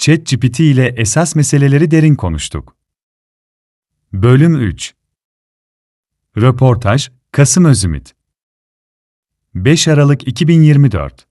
ChatGPT ile esas meseleleri derin konuştuk. Bölüm 3 Röportaj, Kasım Özümit 5 Aralık 2024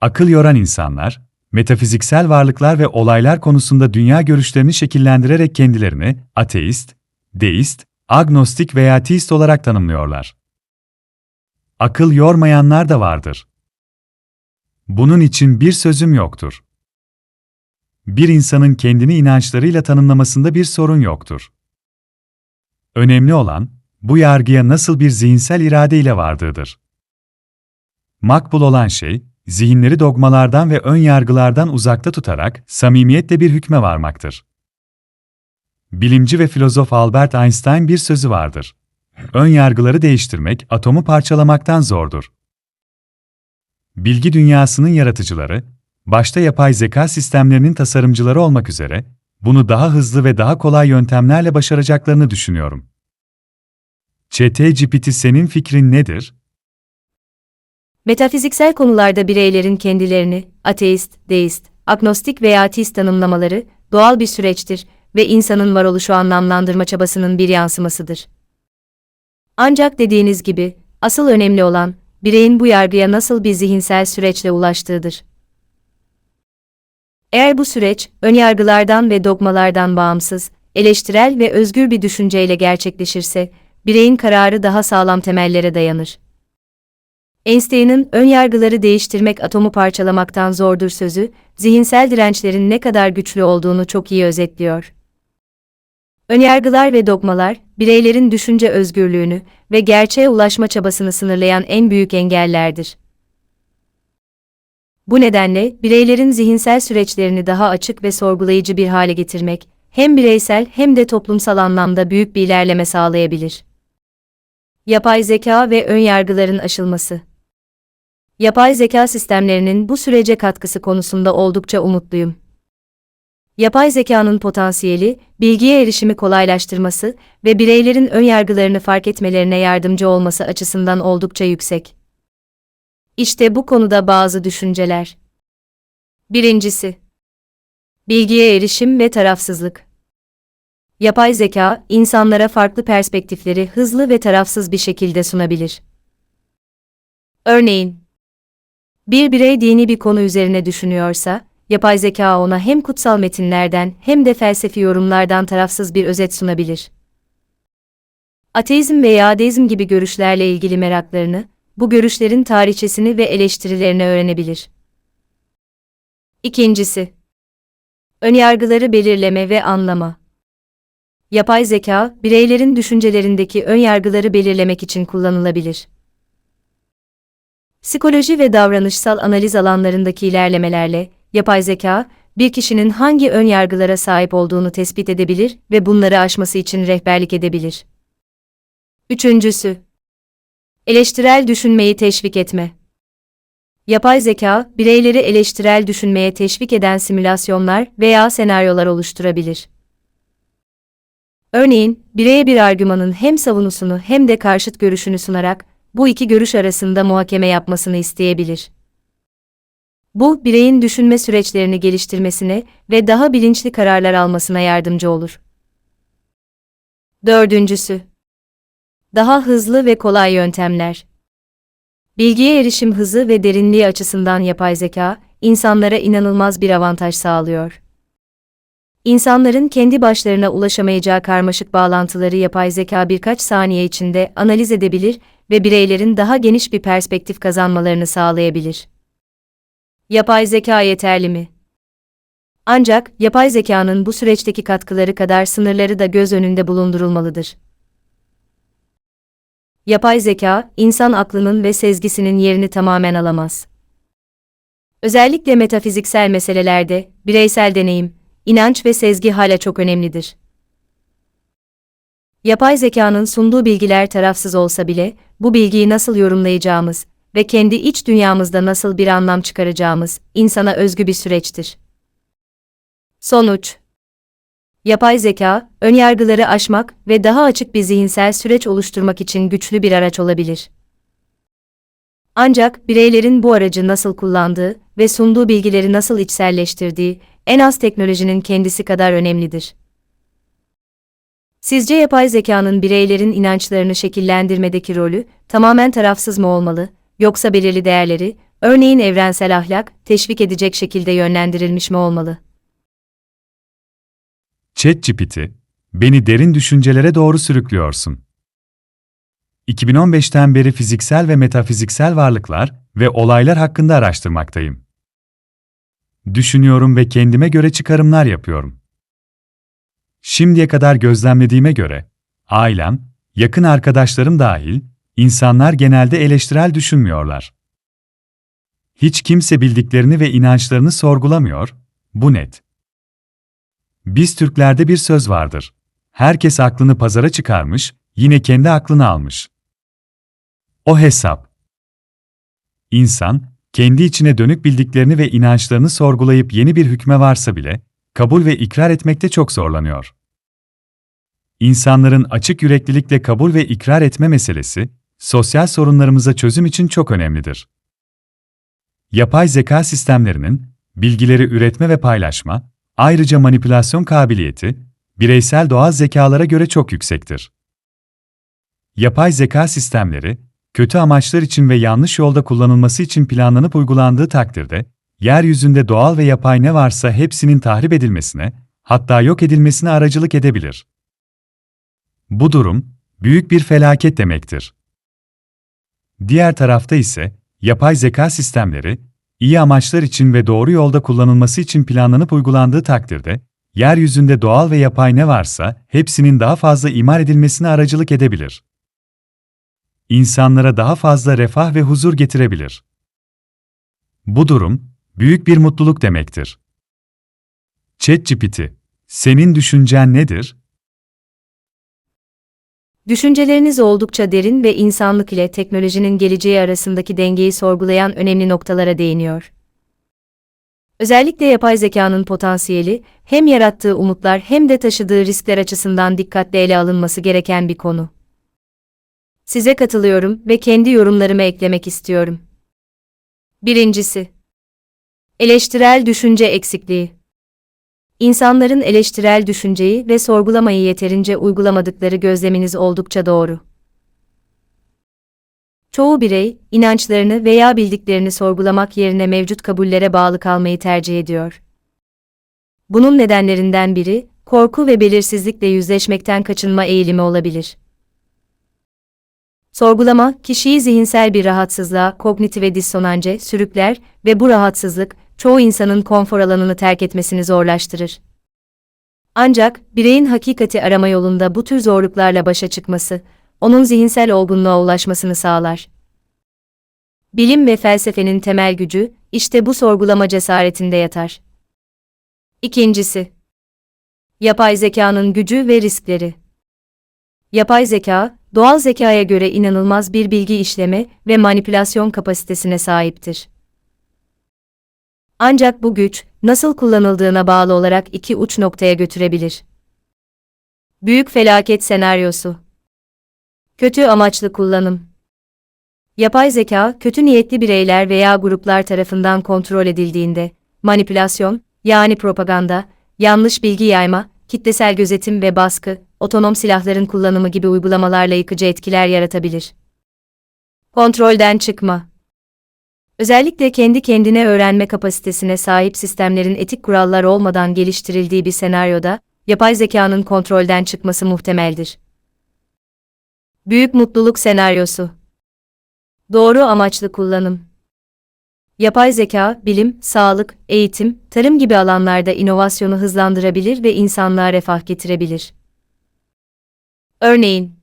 Akıl yoran insanlar, metafiziksel varlıklar ve olaylar konusunda dünya görüşlerini şekillendirerek kendilerini ateist, deist, agnostik veya teist olarak tanımlıyorlar. Akıl yormayanlar da vardır. Bunun için bir sözüm yoktur. Bir insanın kendini inançlarıyla tanımlamasında bir sorun yoktur. Önemli olan, bu yargıya nasıl bir zihinsel irade ile vardığıdır. Makbul olan şey, zihinleri dogmalardan ve ön yargılardan uzakta tutarak samimiyetle bir hükme varmaktır. Bilimci ve filozof Albert Einstein bir sözü vardır. Ön yargıları değiştirmek atomu parçalamaktan zordur. Bilgi dünyasının yaratıcıları, başta yapay zeka sistemlerinin tasarımcıları olmak üzere, bunu daha hızlı ve daha kolay yöntemlerle başaracaklarını düşünüyorum. ChatGPT senin fikrin nedir? Metafiziksel konularda bireylerin kendilerini ateist, deist, agnostik veya ateist tanımlamaları doğal bir süreçtir ve insanın varoluşu anlamlandırma çabasının bir yansımasıdır. Ancak dediğiniz gibi asıl önemli olan bireyin bu yargıya nasıl bir zihinsel süreçle ulaştığıdır. Eğer bu süreç önyargılardan ve dogmalardan bağımsız, eleştirel ve özgür bir düşünceyle gerçekleşirse, bireyin kararı daha sağlam temellere dayanır. Einstein'ın ön yargıları değiştirmek atomu parçalamaktan zordur sözü, zihinsel dirençlerin ne kadar güçlü olduğunu çok iyi özetliyor. Önyargılar ve dogmalar, bireylerin düşünce özgürlüğünü ve gerçeğe ulaşma çabasını sınırlayan en büyük engellerdir. Bu nedenle bireylerin zihinsel süreçlerini daha açık ve sorgulayıcı bir hale getirmek, hem bireysel hem de toplumsal anlamda büyük bir ilerleme sağlayabilir. Yapay zeka ve önyargıların aşılması Yapay zeka sistemlerinin bu sürece katkısı konusunda oldukça umutluyum. Yapay zekanın potansiyeli, bilgiye erişimi kolaylaştırması ve bireylerin önyargılarını fark etmelerine yardımcı olması açısından oldukça yüksek. İşte bu konuda bazı düşünceler. Birincisi, bilgiye erişim ve tarafsızlık. Yapay zeka, insanlara farklı perspektifleri hızlı ve tarafsız bir şekilde sunabilir. Örneğin, bir birey dini bir konu üzerine düşünüyorsa, yapay zeka ona hem kutsal metinlerden hem de felsefi yorumlardan tarafsız bir özet sunabilir. Ateizm veya deizm gibi görüşlerle ilgili meraklarını, bu görüşlerin tarihçesini ve eleştirilerini öğrenebilir. İkincisi, önyargıları belirleme ve anlama. Yapay zeka, bireylerin düşüncelerindeki önyargıları belirlemek için kullanılabilir. Psikoloji ve davranışsal analiz alanlarındaki ilerlemelerle, yapay zeka, bir kişinin hangi ön yargılara sahip olduğunu tespit edebilir ve bunları aşması için rehberlik edebilir. Üçüncüsü, eleştirel düşünmeyi teşvik etme. Yapay zeka, bireyleri eleştirel düşünmeye teşvik eden simülasyonlar veya senaryolar oluşturabilir. Örneğin, bireye bir argümanın hem savunusunu hem de karşıt görüşünü sunarak, bu iki görüş arasında muhakeme yapmasını isteyebilir. Bu, bireyin düşünme süreçlerini geliştirmesine ve daha bilinçli kararlar almasına yardımcı olur. Dördüncüsü. Daha hızlı ve kolay yöntemler. Bilgiye erişim hızı ve derinliği açısından yapay zeka, insanlara inanılmaz bir avantaj sağlıyor. İnsanların kendi başlarına ulaşamayacağı karmaşık bağlantıları yapay zeka birkaç saniye içinde analiz edebilir ve bireylerin daha geniş bir perspektif kazanmalarını sağlayabilir. Yapay zeka yeterli mi? Ancak yapay zekanın bu süreçteki katkıları kadar sınırları da göz önünde bulundurulmalıdır. Yapay zeka, insan aklının ve sezgisinin yerini tamamen alamaz. Özellikle metafiziksel meselelerde bireysel deneyim, inanç ve sezgi hala çok önemlidir. Yapay zekanın sunduğu bilgiler tarafsız olsa bile, bu bilgiyi nasıl yorumlayacağımız ve kendi iç dünyamızda nasıl bir anlam çıkaracağımız insana özgü bir süreçtir. Sonuç Yapay zeka, önyargıları aşmak ve daha açık bir zihinsel süreç oluşturmak için güçlü bir araç olabilir. Ancak bireylerin bu aracı nasıl kullandığı ve sunduğu bilgileri nasıl içselleştirdiği en az teknolojinin kendisi kadar önemlidir. Sizce yapay zekanın bireylerin inançlarını şekillendirmedeki rolü tamamen tarafsız mı olmalı, yoksa belirli değerleri, örneğin evrensel ahlak, teşvik edecek şekilde yönlendirilmiş mi olmalı? ChatGPT, beni derin düşüncelere doğru sürüklüyorsun. 2015'ten beri fiziksel ve metafiziksel varlıklar ve olaylar hakkında araştırmaktayım. Düşünüyorum ve kendime göre çıkarımlar yapıyorum. Şimdiye kadar gözlemlediğime göre, ailem, yakın arkadaşlarım dahil, insanlar genelde eleştirel düşünmüyorlar. Hiç kimse bildiklerini ve inançlarını sorgulamıyor, bu net. Biz Türklerde bir söz vardır. Herkes aklını pazara çıkarmış, yine kendi aklını almış. O hesap. İnsan, kendi içine dönük bildiklerini ve inançlarını sorgulayıp yeni bir hükme varsa bile, kabul ve ikrar etmekte çok zorlanıyor. İnsanların açık yüreklilikle kabul ve ikrar etme meselesi, sosyal sorunlarımıza çözüm için çok önemlidir. Yapay zeka sistemlerinin, bilgileri üretme ve paylaşma, ayrıca manipülasyon kabiliyeti, bireysel doğal zekalara göre çok yüksektir. Yapay zeka sistemleri, kötü amaçlar için ve yanlış yolda kullanılması için planlanıp uygulandığı takdirde, yeryüzünde doğal ve yapay ne varsa hepsinin tahrip edilmesine, hatta yok edilmesine aracılık edebilir. Bu durum, büyük bir felaket demektir. Diğer tarafta ise, yapay zeka sistemleri, iyi amaçlar için ve doğru yolda kullanılması için planlanıp uygulandığı takdirde, yeryüzünde doğal ve yapay ne varsa hepsinin daha fazla imar edilmesine aracılık edebilir. İnsanlara daha fazla refah ve huzur getirebilir. Bu durum, büyük bir mutluluk demektir. ChatGPT, senin düşüncen nedir? Düşünceleriniz oldukça derin ve insanlık ile teknolojinin geleceği arasındaki dengeyi sorgulayan önemli noktalara değiniyor. Özellikle yapay zekanın potansiyeli, hem yarattığı umutlar hem de taşıdığı riskler açısından dikkatle ele alınması gereken bir konu. Size katılıyorum ve kendi yorumlarımı eklemek istiyorum. Birincisi, eleştirel düşünce eksikliği. İnsanların eleştirel düşünceyi ve sorgulamayı yeterince uygulamadıkları gözleminiz oldukça doğru. Çoğu birey, inançlarını veya bildiklerini sorgulamak yerine mevcut kabullere bağlı kalmayı tercih ediyor. Bunun nedenlerinden biri, korku ve belirsizlikle yüzleşmekten kaçınma eğilimi olabilir. Sorgulama, kişiyi zihinsel bir rahatsızlığa, kognitive dissonance sürükler ve bu rahatsızlık, çoğu insanın konfor alanını terk etmesini zorlaştırır. Ancak, bireyin hakikati arama yolunda bu tür zorluklarla başa çıkması, onun zihinsel olgunluğa ulaşmasını sağlar. Bilim ve felsefenin temel gücü, işte bu sorgulama cesaretinde yatar. İkincisi, yapay zekanın gücü ve riskleri. Yapay zeka, doğal zekaya göre inanılmaz bir bilgi işleme ve manipülasyon kapasitesine sahiptir. Ancak bu güç, nasıl kullanıldığına bağlı olarak iki uç noktaya götürebilir. Büyük felaket senaryosu. Kötü amaçlı kullanım. Yapay zeka, kötü niyetli bireyler veya gruplar tarafından kontrol edildiğinde, manipülasyon, yani propaganda, yanlış bilgi yayma, kitlesel gözetim ve baskı, otonom silahların kullanımı gibi uygulamalarla yıkıcı etkiler yaratabilir. Kontrolden çıkma. Özellikle kendi kendine öğrenme kapasitesine sahip sistemlerin etik kurallar olmadan geliştirildiği bir senaryoda, yapay zekanın kontrolden çıkması muhtemeldir. Büyük mutluluk senaryosu. Doğru amaçlı kullanım. Yapay zeka, bilim, sağlık, eğitim, tarım gibi alanlarda inovasyonu hızlandırabilir ve insanlığa refah getirebilir. Örneğin,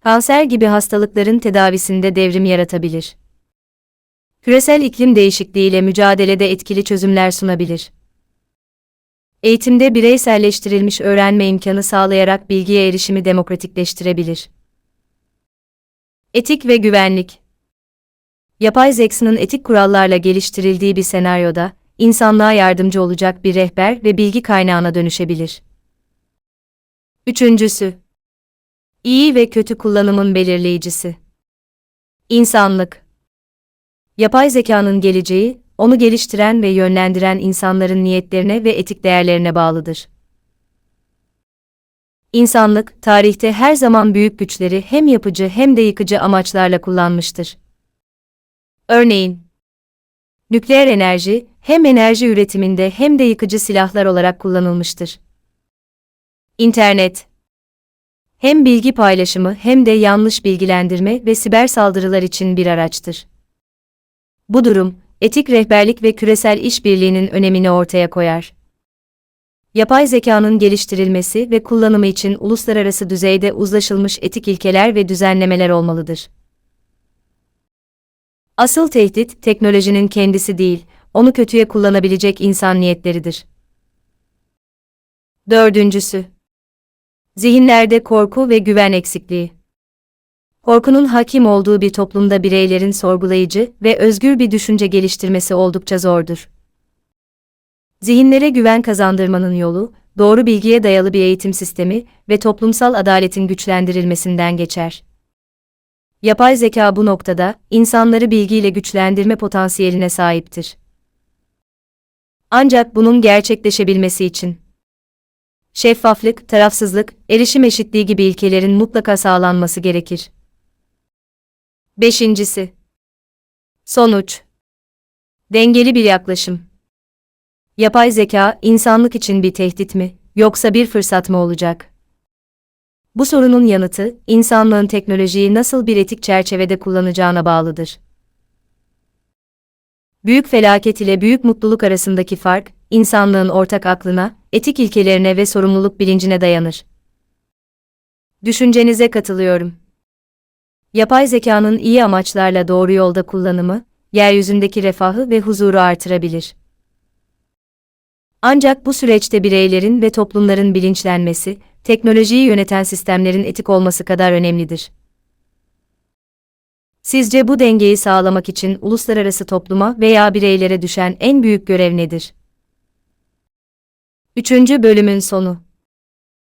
kanser gibi hastalıkların tedavisinde devrim yaratabilir. Küresel iklim değişikliğiyle mücadelede etkili çözümler sunabilir. Eğitimde bireyselleştirilmiş öğrenme imkanı sağlayarak bilgiye erişimi demokratikleştirebilir. Etik ve güvenlik Yapay zekasının etik kurallarla geliştirildiği bir senaryoda, insanlığa yardımcı olacak bir rehber ve bilgi kaynağına dönüşebilir. Üçüncüsü, iyi ve kötü kullanımın belirleyicisi. İnsanlık Yapay zekanın geleceği, onu geliştiren ve yönlendiren insanların niyetlerine ve etik değerlerine bağlıdır. İnsanlık, tarihte her zaman büyük güçleri hem yapıcı hem de yıkıcı amaçlarla kullanmıştır. Örneğin, nükleer enerji, hem enerji üretiminde hem de yıkıcı silahlar olarak kullanılmıştır. İnternet, hem bilgi paylaşımı hem de yanlış bilgilendirme ve siber saldırılar için bir araçtır. Bu durum, etik rehberlik ve küresel işbirliğinin önemini ortaya koyar. Yapay zekanın geliştirilmesi ve kullanımı için uluslararası düzeyde uzlaşılmış etik ilkeler ve düzenlemeler olmalıdır. Asıl tehdit teknolojinin kendisi değil, onu kötüye kullanabilecek insan niyetleridir. Dördüncüsü Zihinlerde korku ve güven eksikliği. Korkunun hakim olduğu bir toplumda bireylerin sorgulayıcı ve özgür bir düşünce geliştirmesi oldukça zordur. Zihinlere güven kazandırmanın yolu, doğru bilgiye dayalı bir eğitim sistemi ve toplumsal adaletin güçlendirilmesinden geçer. Yapay zeka bu noktada, insanları bilgiyle güçlendirme potansiyeline sahiptir. Ancak bunun gerçekleşebilmesi için şeffaflık, tarafsızlık, erişim eşitliği gibi ilkelerin mutlaka sağlanması gerekir. Beşincisi. Sonuç. Dengeli bir yaklaşım. Yapay zeka, insanlık için bir tehdit mi, yoksa bir fırsat mı olacak? Bu sorunun yanıtı, insanlığın teknolojiyi nasıl bir etik çerçevede kullanacağına bağlıdır. Büyük felaket ile büyük mutluluk arasındaki fark, insanlığın ortak aklına, etik ilkelerine ve sorumluluk bilincine dayanır. Düşüncenize katılıyorum. Yapay zekanın iyi amaçlarla doğru yolda kullanımı, yeryüzündeki refahı ve huzuru artırabilir. Ancak bu süreçte bireylerin ve toplumların bilinçlenmesi, teknolojiyi yöneten sistemlerin etik olması kadar önemlidir. Sizce bu dengeyi sağlamak için uluslararası topluma veya bireylere düşen en büyük görev nedir? Üçüncü bölümün sonu